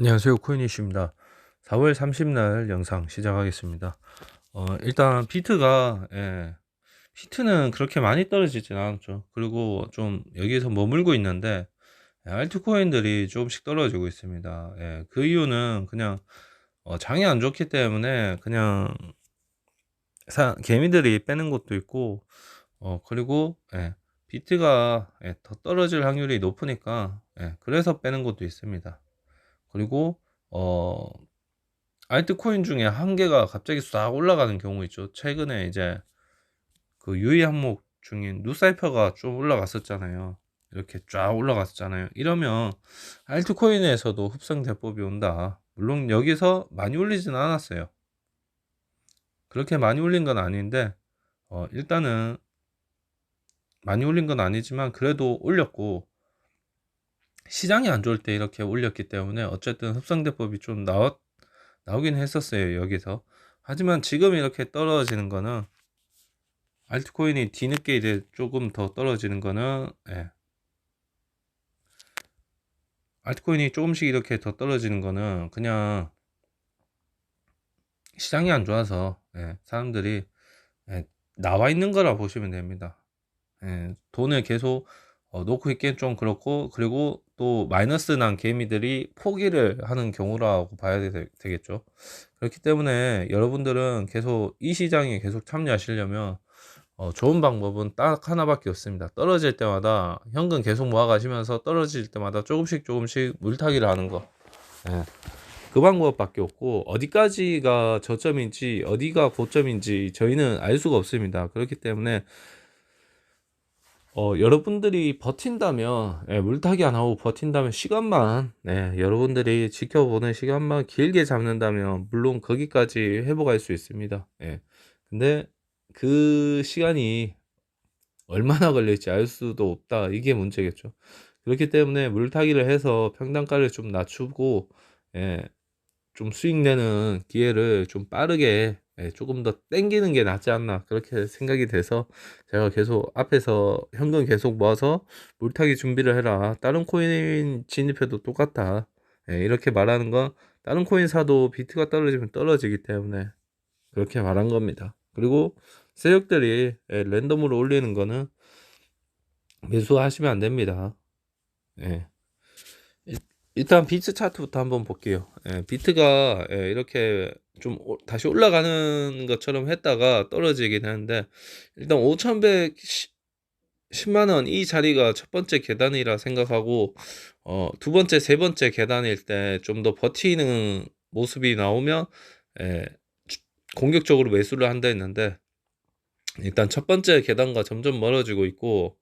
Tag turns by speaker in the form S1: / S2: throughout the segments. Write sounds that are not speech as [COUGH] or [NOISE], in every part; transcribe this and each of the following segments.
S1: 안녕하세요. 코인이슈입니다. 4월 30날 영상 시작하겠습니다. 어, 일단 비트가 예, 비트는 그렇게 많이 떨어지진 않았죠. 그리고 좀 여기에서 머물고 있는데 예, 알트코인들이 조금씩 떨어지고 있습니다. 예, 그 이유는 그냥 어, 장이 안 좋기 때문에 그냥 사, 개미들이 빼는 것도 있고 어, 그리고 예, 비트가 예, 더 떨어질 확률이 높으니까 예, 그래서 빼는 것도 있습니다. 그리고 어 알트코인 중에 한 개가 갑자기 싹 올라가는 경우 있죠. 최근에 이제 그 유의 항목 중인 누사이퍼가 좀 올라갔었잖아요. 이렇게 쫙 올라갔었잖아요. 이러면 알트코인에서도 흡성 대법이 온다. 물론 여기서 많이 올리진 않았어요. 그렇게 많이 올린 건 아닌데 어 일단은 많이 올린 건 아니지만 그래도 올렸고 시장이 안 좋을 때 이렇게 올렸기 때문에 어쨌든 흡성대법이 좀 나왔, 나오긴 했었어요, 여기서. 하지만 지금 이렇게 떨어지는 거는 알트코인이 뒤늦게 이제 조금 더 떨어지는 거는 예. 알트코인이 조금씩 이렇게 더 떨어지는 거는 그냥 시장이 안 좋아서 예, 사람들이 예, 나와 있는 거라 보시면 됩니다. 예, 돈을 계속 어, 놓고 있기엔 좀 그렇고 그리고 또 마이너스 난 개미들이 포기를 하는 경우라고 봐야 되, 겠죠 그렇기 때문에 여러분들은 계속 이 시장에 계속 참여하시려면 어, 좋은 방법은 딱 하나밖에 없습니다. 떨어질 때마다 현금 계속 모아가시면서 떨어질 때마다 조금씩 조금씩 물타기를 하는 거. 예. 그 방법밖에 없고 어디까지가 저점인지 어디가 고점인지 저희는 알 수가 없습니다. 그렇기 때문에 어, 여러분들이 버틴다면, 예, 물타기 안 하고 버틴다면 시간만, 네, 여러분들이 지켜보는 시간만 길게 잡는다면, 물론 거기까지 회복할 수 있습니다. 예. 근데 그 시간이 얼마나 걸릴지 알 수도 없다. 이게 문제겠죠. 그렇기 때문에 물타기를 해서 평단가를 좀 낮추고, 예, 좀 수익 내는 기회를 좀 빠르게 예, 조금 더 땡기는 게 낫지 않나 그렇게 생각이 돼서 제가 계속 앞에서 현금 계속 모아서 물타기 준비를 해라. 다른 코인 진입해도 똑같다. 예, 이렇게 말하는 건 다른 코인 사도 비트가 떨어지면 떨어지기 때문에 그렇게 말한 겁니다. 그리고 세력들이 예, 랜덤으로 올리는 거는 매수하시면 안 됩니다. 예. 일단 비트 차트부터 한번 볼게요. 예, 비트가 예, 이렇게 좀 다시 올라가는 것처럼 했다가 떨어지긴 하는데 일단 5,100 10만 원 이 자리가 첫 번째 계단이라 생각하고 어, 두 번째, 세 번째 계단일 때 좀 더 버티는 모습이 나오면 예, 공격적으로 매수를 한다 했는데 일단 첫 번째 계단과 점점 멀어지고 있고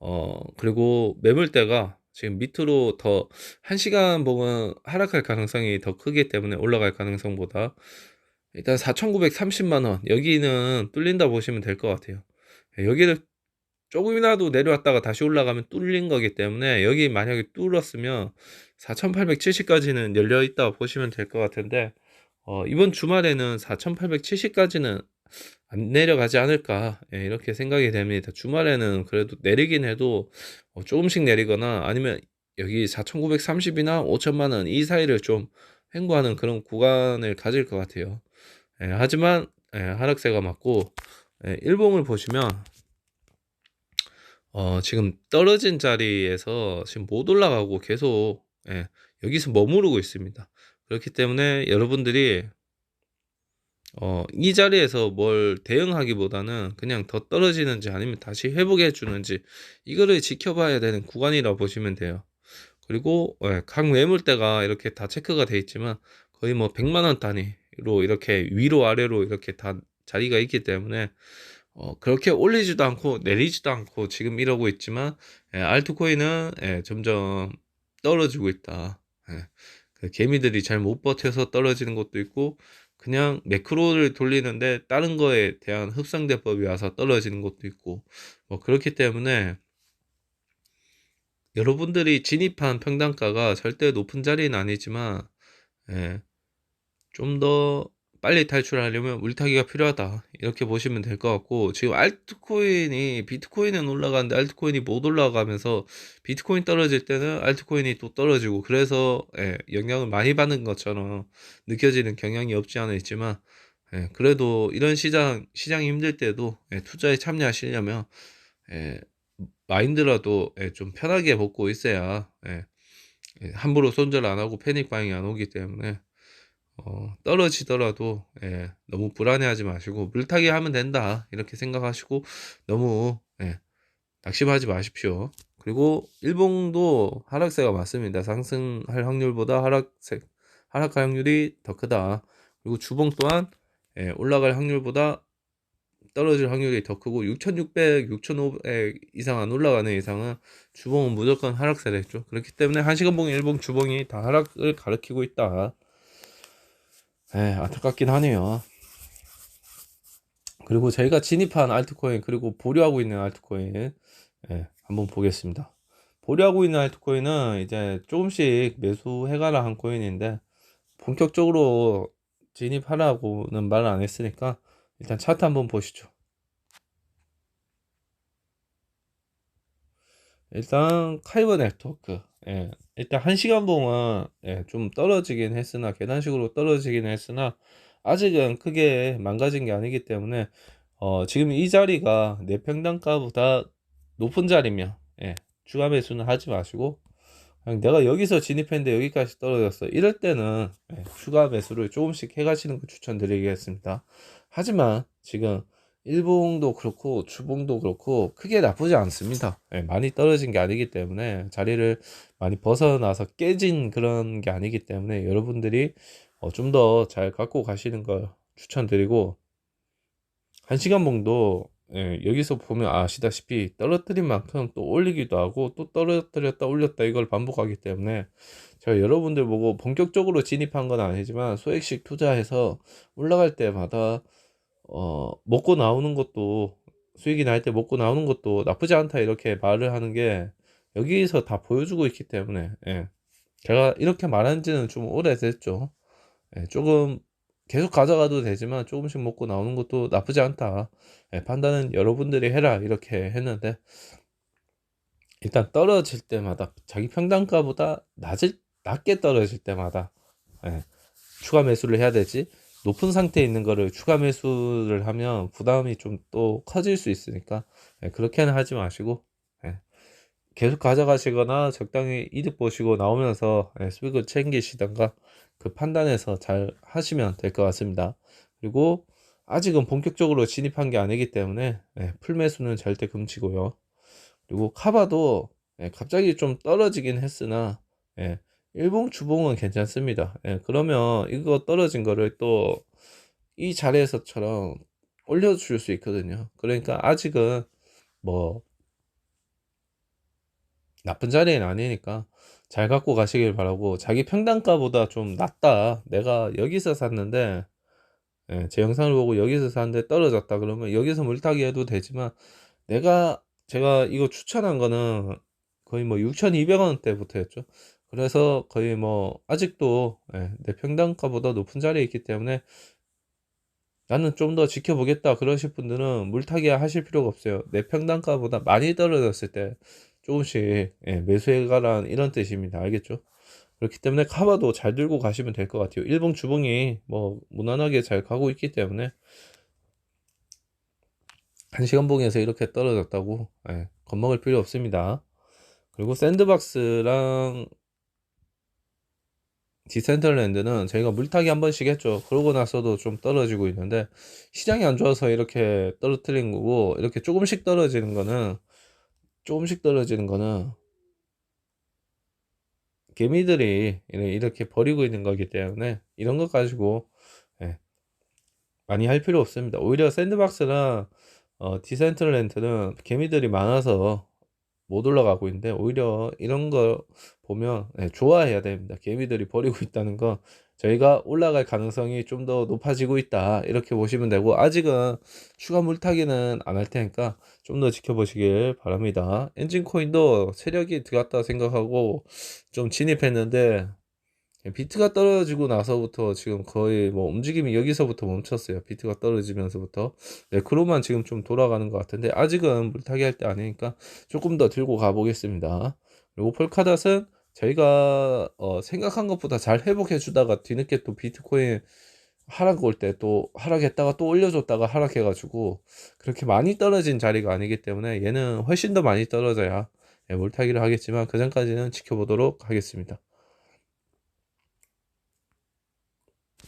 S1: 어, 그리고 매물대가 지금 밑으로 더 1시간 보면 하락할 가능성이 더 크기 때문에 올라갈 가능성보다 일단 4,930만 원 여기는 뚫린다 보시면 될 것 같아요. 예, 여기를 조금이라도 내려왔다가 다시 올라가면 뚫린 거기 때문에 여기 만약에 뚫었으면 4,870까지는 열려 있다 보시면 될 것 같은데 어, 이번 주말에는 4,870까지는 안 내려가지 않을까 예, 이렇게 생각이 됩니다. 주말에는 그래도 내리긴 해도 어, 조금씩 내리거나 아니면 여기 4,930이나 5천만 원 이 사이를 좀 횡보하는 그런 구간을 가질 것 같아요. 예, 하지만 예, 하락세가 맞고 예, 일봉을 보시면 어, 지금 떨어진 자리에서 지금 못 올라가고 계속 예, 여기서 머무르고 있습니다. 그렇기 때문에 여러분들이 어, 이 자리에서 뭘 대응하기보다는 그냥 더 떨어지는지 아니면 다시 회복해 주는지 이거를 지켜봐야 되는 구간이라 고 보시면 돼요. 그리고 예, 각 매물대가 이렇게 다 체크가 돼 있지만 거의 뭐 100만 원 단위로 이렇게 위로 아래로 이렇게 다 자리가 있기 때문에 어, 그렇게 올리지도 않고 내리지도 않고 지금 이러고 있지만 예, 알트코인은 예, 점점 떨어지고 있다. 예, 그 개미들이 잘 못 버텨서 떨어지는 것도 있고 그냥 매크로를 돌리는데 다른 거에 대한 흡상대법이 와서 떨어지는 것도 있고 뭐 그렇기 때문에 여러분들이 진입한 평단가가 절대 높은 자리는 아니지만 예, 좀더 빨리 탈출하려면 물타기가 필요하다. 이렇게 보시면 될 것 같고, 지금 알트코인이, 비트코인은 올라가는데 알트코인이 못 올라가면서, 비트코인 떨어질 때는 알트코인이 또 떨어지고, 그래서, 예, 영향을 많이 받는 것처럼 느껴지는 경향이 없지 않아 있지만, 예, 그래도 이런 시장, 시장이 힘들 때도, 예, 투자에 참여하시려면, 예, 마인드라도, 예, 좀 편하게 먹고 있어야, 예, 예, 함부로 손절 안 하고 패닉 바잉이 안 오기 때문에, 어, 떨어지더라도 예, 너무 불안해하지 마시고 물타기 하면 된다 이렇게 생각하시고 너무 예, 낙심하지 마십시오. 그리고 일봉도 하락세가 맞습니다. 상승할 확률보다 하락세 하락할 확률이 더 크다. 그리고 주봉 또한 예, 올라갈 확률보다 떨어질 확률이 더 크고 6,600, 6,500 이상 안 올라가는 이상은 주봉은 무조건 하락세겠죠. 그렇기 때문에 한시간봉, 일봉, 주봉이 다 하락을 가리키고 있다. 에, 안타깝긴 하네요. 그리고 저희가 진입한 알트코인 그리고 보류하고 있는 알트코인 예, 한번 보겠습니다. 보류하고 있는 알트코인은 이제 조금씩 매수해가라 한 코인인데 본격적으로 진입하라고는 말을 안 했으니까 일단 차트 한번 보시죠. 일단 카이버 네트워크. 예, 일단 한 시간 봉은 예, 좀 떨어지긴 했으나 계단식으로 떨어지긴 했으나 아직은 크게 망가진 게 아니기 때문에 어, 지금 이 자리가 내 평단가보다 높은 자리면 예, 추가 매수는 하지 마시고 그냥 내가 여기서 진입했는데 여기까지 떨어졌어. 이럴 때는 예, 추가 매수를 조금씩 해가시는 거 추천드리겠습니다. 하지만 지금 일봉도 그렇고 주봉도 그렇고 크게 나쁘지 않습니다. 예, 많이 떨어진 게 아니기 때문에 자리를 많이 벗어나서 깨진 그런 게 아니기 때문에 여러분들이 어, 좀 더 잘 갖고 가시는 걸 추천드리고 한 시간 봉도 예, 여기서 보면 아시다시피 떨어뜨린 만큼 또 올리기도 하고 또 떨어뜨렸다 올렸다 이걸 반복하기 때문에 제가 여러분들 보고 본격적으로 진입한 건 아니지만 소액식 투자해서 올라갈 때마다 어, 먹고 나오는 것도 수익이 날 때 먹고 나오는 것도 나쁘지 않다 이렇게 말을 하는 게 여기서 다 보여주고 있기 때문에 예. 제가 이렇게 말한 지는 좀 오래됐죠. 예, 조금 계속 가져가도 되지만 조금씩 먹고 나오는 것도 나쁘지 않다. 예, 판단은 여러분들이 해라 이렇게 했는데 일단 떨어질 때마다 자기 평단가보다 낮을 낮게 떨어질 때마다 예, 추가 매수를 해야 되지. 높은 상태에 있는 거를 추가 매수를 하면 부담이 좀 또 커질 수 있으니까 예, 그렇게는 하지 마시고 예, 계속 가져가시거나 적당히 이득 보시고 나오면서 예, 수익을 챙기시던가 그 판단해서 잘 하시면 될 것 같습니다. 그리고 아직은 본격적으로 진입한 게 아니기 때문에 예, 풀 매수는 절대 금지고요. 그리고 카바도 예, 갑자기 좀 떨어지긴 했으나 예, 일봉 주봉은 괜찮습니다. 예, 그러면 이거 떨어진 거를 또 이 자리에서처럼 올려줄 수 있거든요. 그러니까 아직은 뭐 나쁜 자리는 아니니까 잘 갖고 가시길 바라고 자기 평단가보다 좀 낮다. 내가 여기서 샀는데 예, 제 영상을 보고 여기서 샀는데 떨어졌다 그러면 여기서 물타기 해도 되지만 내가 제가 이거 추천한 거는 거의 뭐 6,200원대부터였죠. 그래서 거의 뭐 아직도 예, 내 평단가보다 높은 자리에 있기 때문에 나는 좀 더 지켜보겠다 그러실 분들은 물타기 하실 필요가 없어요. 내 평단가보다 많이 떨어졌을 때 조금씩 예, 매수해가라는 이런 뜻입니다. 알겠죠? 그렇기 때문에 카바도 잘 들고 가시면 될 것 같아요. 일본 주봉이 뭐 무난하게 잘 가고 있기 때문에 한 시간 봉에서 이렇게 떨어졌다고 예, 겁먹을 필요 없습니다. 그리고 샌드박스랑 디센털랜드는 저희가 물타기 한 번씩 했죠. 그러고 나서도 좀 떨어지고 있는데 시장이 안 좋아서 이렇게 떨어뜨린 거고 이렇게 조금씩 떨어지는 거는 조금씩 떨어지는 거는 개미들이 이렇게 버리고 있는 거기 때문에 이런 것 가지고 예, 많이 할 필요 없습니다. 오히려 샌드박스랑 어, 디센트랜드는 개미들이 많아서 못 올라가고 있는데 오히려 이런 거 보면 네, 좋아해야 됩니다. 개미들이 버리고 [LAUGHS] 있다는 건 저희가 올라갈 가능성이 좀 더 높아지고 있다 이렇게 보시면 되고 아직은 추가 물타기는 안 할 테니까 좀 더 지켜보시길 바랍니다. 엔진 코인도 세력이 들어갔다 생각하고 좀 진입했는데 비트가 떨어지고 나서부터 지금 거의 뭐 움직임이 여기서부터 멈췄어요. 비트가 떨어지면서부터. 네, 그로만 지금 좀 돌아가는 것 같은데 아직은 물타기 할 때 아니니까 조금 더 들고 가보겠습니다. 그리고 폴카닷은 저희가 어, 생각한 것보다 잘 회복해 주다가 뒤늦게 또 비트코인 하락 올 때 또 하락했다가 또 올려줬다가 하락해가지고 그렇게 많이 떨어진 자리가 아니기 때문에 얘는 훨씬 더 많이 떨어져야 예, 물타기를 하겠지만 그 전까지는 지켜보도록 하겠습니다.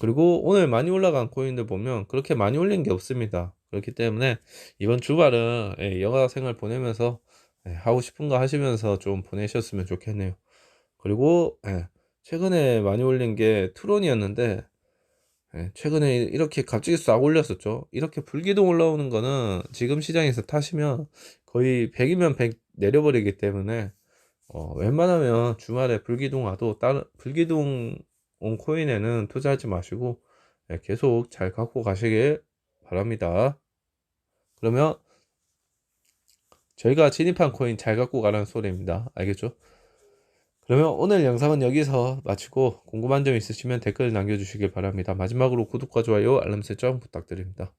S1: 그리고 오늘 많이 올라간 코인들 보면 그렇게 많이 올린 게 없습니다. 그렇기 때문에 이번 주말은 예, 여가 생활 보내면서 예, 하고 싶은 거 하시면서 좀 보내셨으면 좋겠네요. 그리고 예, 최근에 많이 올린 게 트론이었는데 예, 최근에 이렇게 갑자기 싹 올렸었죠. 이렇게 불기둥 올라오는 거는 지금 시장에서 타시면 거의 100이면 100 내려버리기 때문에 어, 웬만하면 주말에 불기둥 와도 다른 불기둥 온 코인에는 투자하지 마시고 예, 계속 잘 갖고 가시길 바랍니다. 그러면 저희가 진입한 코인 잘 갖고 가라는 소리입니다. 알겠죠? 그러면 오늘 영상은 여기서 마치고 궁금한 점 있으시면 댓글 남겨주시길 바랍니다. 마지막으로 구독과 좋아요, 알람 설정 부탁드립니다.